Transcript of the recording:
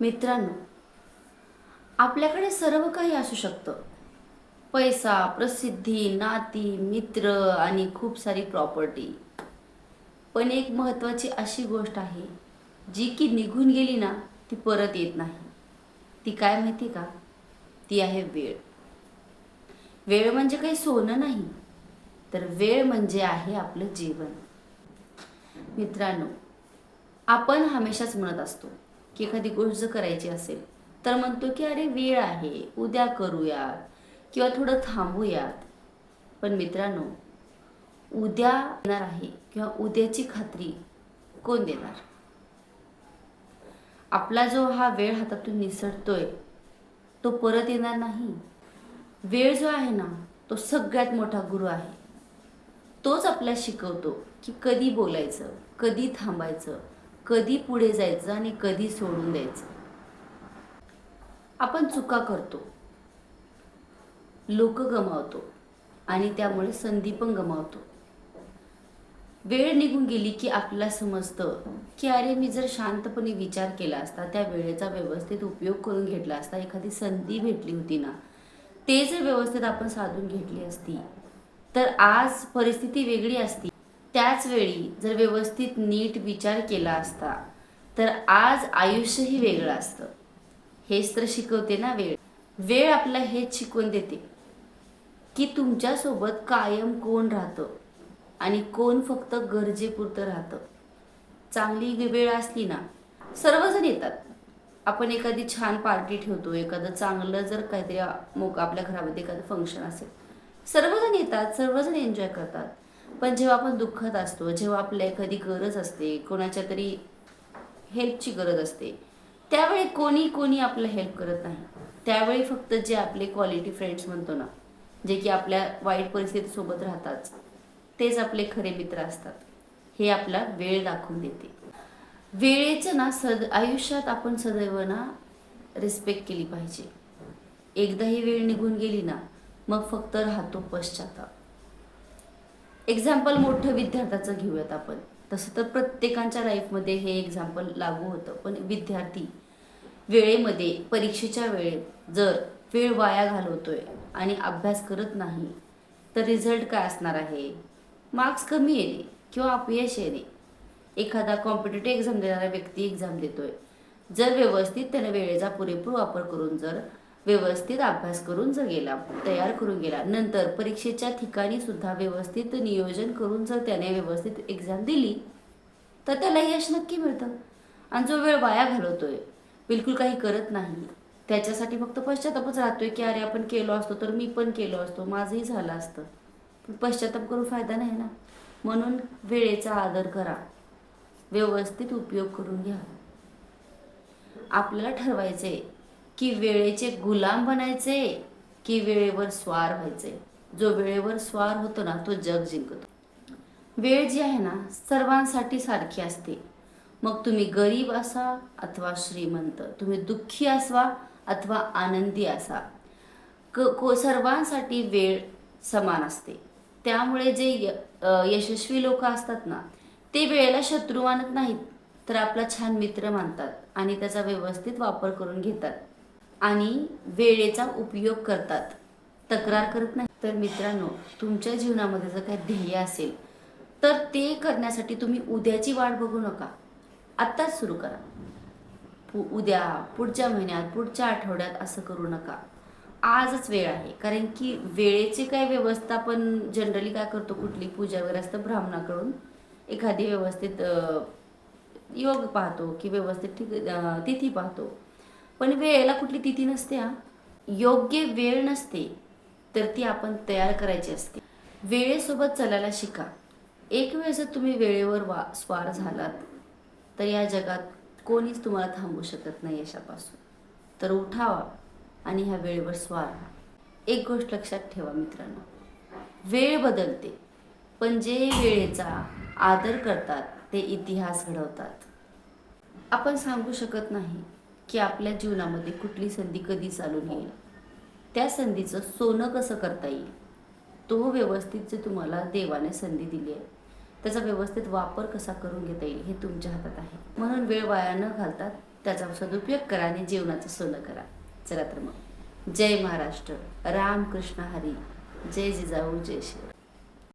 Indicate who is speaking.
Speaker 1: मित्रांनो आपल्याकडे सर्व काही असू शकतं. पैसा प्रसिद्धी नाती मित्र आणि खूप सारी प्रॉपर्टी पण एक महत्त्वाची अशी गोष्ट आहे जी की निघून गेली ना ती परत येत नाही. ती काय माहिती का? ती आहे वेळ. वेळ म्हणजे काही सोनं नाही तर वेळ म्हणजे आहे आपलं जीवन मित्रांनो आपण हमेशाच म्हणत असतो की एखादी गोष्ट जर करायची असेल तर म्हणतो की अरे वेळ आहे उद्या करूयात किंवा थोडं थांबूयात. पण मित्रांनो उद्या येणार आहे किंवा उद्याची खात्री कोण देणार? आपला जो हा वेळ हातातून निसटतोय तो परत येणार नाही. वेळ जो आहे ना तो सगळ्यात मोठा गुरु आहे. तोच आपल्याला शिकवतो की कधी बोलायचं कधी थांबायचं कधी पुढे जायचं आणि कधी सोडून द्यायचं? आपण चुका करतो. लोक गमावतो आणि त्यामुळे संधी पण गमावतो. वेळ निघून गेली की आपल्याला समजतं की अरे मी जर शांतपणे विचार केला असता त्या वेळेचा व्यवस्थित उपयोग करून घेतला असता एखादी संधी भेटली होती ना ते जर व्यवस्थित आपण साधून घेतली असती तर आज परिस्थिती वेगळी असती. त्याच वेळी जर व्यवस्थित नीट विचार केला असता तर आज आयुष्यही वेगळं असतं. हेच तर शिकवते ना वेळ. वेळ आपला हेच शिकवून देते की तुमच्यासोबत कायम कोण राहतं आणि कोण फक्त गरजेपुरतं राहतं. चांगली वेळ असली ना सर्वजण येतात. आपण एखादी छान पार्टी ठेवतो एखादं चांगलं जर काहीतरी मोक आपल्या घरामध्ये एखादं फंक्शन असेल सर्वजण येतात सर्वजण एन्जॉय करतात. पण जेव्हा आपण दुःखात असतो जेव्हा आपल्या एखादी गरज असते कोणाच्या तरी हेल्पची गरज असते त्यावेळी कोणी कोणी आपलं हेल्प करत नाही. त्यावेळी फक्त जे आपले क्वालिटी फ्रेंड्स म्हणतो ना जे की आपल्या वाईट परिस्थितीसोबत राहतात तेच आपले खरे मित्र असतात. हे आपला वेळ दाखवून देते. वेळेचं ना सद आयुष्यात आपण सदैव ना रिस्पेक्ट केली पाहिजे. एकदा ही वेळ निघून गेली ना मग फक्त राहतो पश्चाताप. एक्झाम्पल मोठं विद्यार्थ्याचं घेऊयात आपण. तसं तर प्रत्येकांच्या लाईफमध्ये हे एक्झाम्पल लागू होतं. पण विद्यार्थी वेळेमध्ये परीक्षेच्या वेळेत जर वेळ वाया घालवतोय आणि अभ्यास करत नाही तर रिझल्ट काय असणार आहे? मार्क्स कमी येणे किंवा अपयश येणे. एखादा कॉम्पिटेटिव्ह एक्झाम देणारा व्यक्ती एक्झाम देतोय. जर व्यवस्थित त्याने वेळेचा पुरेपूर वापर करून जर व्यवस्थित अभ्यास करून जर गेला तयार करून गेला नंतर परीक्षेच्या ठिकाणी सुद्धा व्यवस्थित नियोजन करून जर त्याने व्यवस्थित एक्झाम दिली तर त्याला यश नक्की मिळतं. आणि जो वेळ वाया घालवतोय बिलकुल काही करत नाही त्याच्यासाठी फक्त पश्चातापच राहतोय की अरे आपण केलो असतो तर मी पण केलो असतो माझंही झालं असतं. पण पश्चाताप करून फायदा नाही ना. म्हणून वेळेचा आदर करा. व्यवस्थित उपयोग करून घ्या. आपल्याला ठरवायचे की वेळेचे गुलाम बनायचे की वेळेवर स्वार व्हायचे. जो वेळेवर स्वार होतो ना तो जग जिंकतो. वेळ जी आहे ना सर्वांसाठी सारखी असते. मग तुम्ही गरीब असा अथवा श्रीमंत तुम्ही दुःखी असावा अथवा आनंदी असा. क को सर्वांसाठी वेळ समान असते. त्यामुळे जे य यशस्वी लोक असतात ना ते वेळेला शत्रू मानत नाहीत तर आपला छान मित्र मानतात आणि त्याचा व्यवस्थित वापर करून घेतात. आणि वेळेचा उपयोग करतात. तक्रार करत नाही. तर मित्रांनो तुमच्या जीवनामध्ये जर काही ध्येय असेल तर ते करण्यासाठी तुम्ही उद्याची वाट बघू नका. आत्ताच सुरू करा. पु उद्या पुढच्या महिन्यात पुढच्या आठवड्यात असं करू नका. आजच वेळ आहे. कारण की वेळेची काय व्यवस्था आपण जनरली काय करतो कुठली पूजा वगैरे असतं ब्राह्मणाकडून एखादी व्यवस्थित योग पाहतो की व्यवस्थित ठीक तिथी पाहतो. पण वेळेला कुठली तिथी नसते हा. योग्य वेळ नसते तर ती आपण तयार करायची असते. वेळेसोबत चालायला शिका. एक वेळ जर तुम्ही वेळेवर वा स्वार झालात तर या जगात कोणीच तुम्हाला थांबू शकत नाही यशापासून. तर उठावा आणि ह्या वेळेवर स्वार व्हा. एक गोष्ट लक्षात ठेवा मित्रांनो. वेळ बदलते पण जे वेळेचा आदर करतात ते इतिहास घडवतात. आपण सांगू शकत नाही की आपल्या जीवनामध्ये कुठली संधी कधी चालून येईल त्या संधीचं सोनं कसं करता येईल? तो व्यवस्थित जे तुम्हाला देवाने संधी दिली आहे त्याचा व्यवस्थित वापर कसा करून घेता येईल हे तुमच्या हातात आहे. म्हणून वेळ वाया न घालता त्याचा सदुपयोग करा आणि जीवनाचं सोनं करा. चला तर मग. जय महाराष्ट्र. रामकृष्ण हरी. जय जिजाऊ जय शिव.